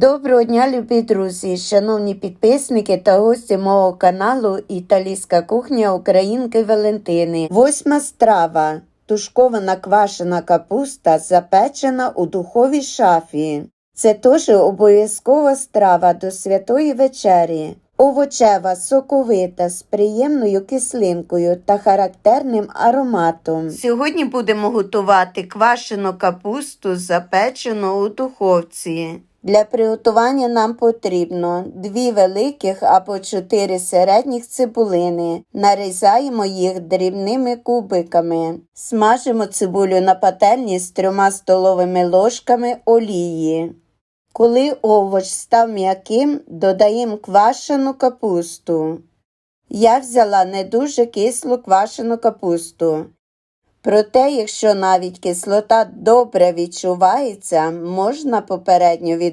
Доброго дня, любі друзі, шановні підписники та гості мого каналу Італійська кухня Українки Валентини. Восьма страва. Тушкована квашена капуста, запечена у духовій шафі. Це теж обов'язкова страва до святої вечері. Овочева, соковита, з приємною кислинкою та характерним ароматом. Сьогодні будемо готувати квашену капусту, запечену у духовці. Для приготування нам потрібно дві великих або чотири середніх цибулини. Нарізаємо їх дрібними кубиками. Смажимо цибулю на пательні з трьома столовими ложками олії. Коли овоч став м'яким, додаємо квашену капусту. Я взяла не дуже кислу квашену капусту. Проте, якщо навіть кислота добре відчувається, можна попередньо відварити